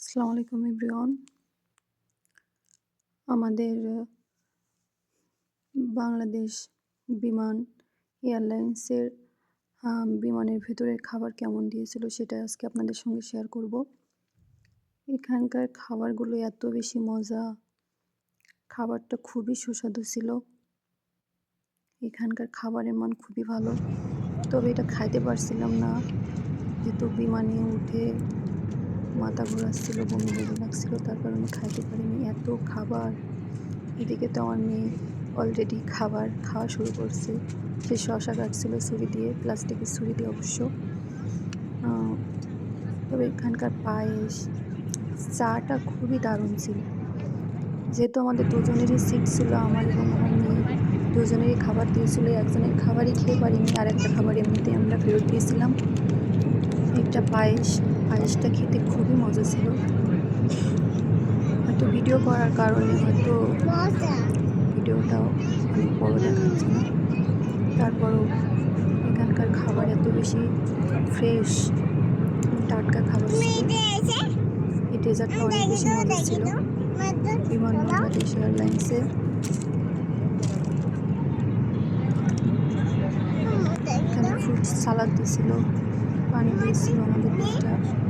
আসসালামু আলাইকুম এভরিওয়ান। আমাদের বাংলাদেশ বিমান এয়ারলাইন্সের বিমানের ভেতরে খাবার কেমন দিয়েছিল সেটা আজকে আপনাদের সঙ্গে শেয়ার করব। এখানকার খাবারগুলো এত বেশি মজা। খাবারটা খুবই সুস্বাদু ছিল। এখানকার খাবারের মান খুবই ভালো। তবে এটা খাইতে পারছিলাম না। যেহেতু বিমানে উঠে মাথা ঘোরাচ্ছিল বমি বমি লাগছিল তার কারণে খাইতে পারিনি। এত খাবার। এদিকে তো আমার মেয়ে অলরেডি খাবার খাওয়া শুরু করছে। সে শশা কাটছিল ছুরি দিয়ে প্লাস্টিকের ছুরি দিয়ে অবশ্য। তবে এখানকার পায়েস, চাটা খুবই দারুণ ছিল। যেহেতু আমাদের দুজনেরই সিট ছিল, আমার এবং আমার মেয়ে দুজনেরই খাবার দিয়েছিল, একজনের খাবারই খেয়ে পারিনি আর একটা খাবার এমনিতেই আমরা ফেরত দিয়েছিলাম। একটা পায়েস, পায়েসটা খেতে খুবই মজা ছিল। হয়তো ভিডিও করার কারণে হয়তো ভিডিওটাও অনেক বড় দেখাচ্ছে না। তারপরও এখানকার খাবার এত বেশি ফ্রেশ টাটকা খাবার এই ডেজার্টটা অনেক বেশি মজা ছিল। বিমান বাংলাদেশ এয়ারলাইন্সে এখানে ফ্রুট সালাদ দিয়েছিল পানি দিয়েছিল আমাদের দুটা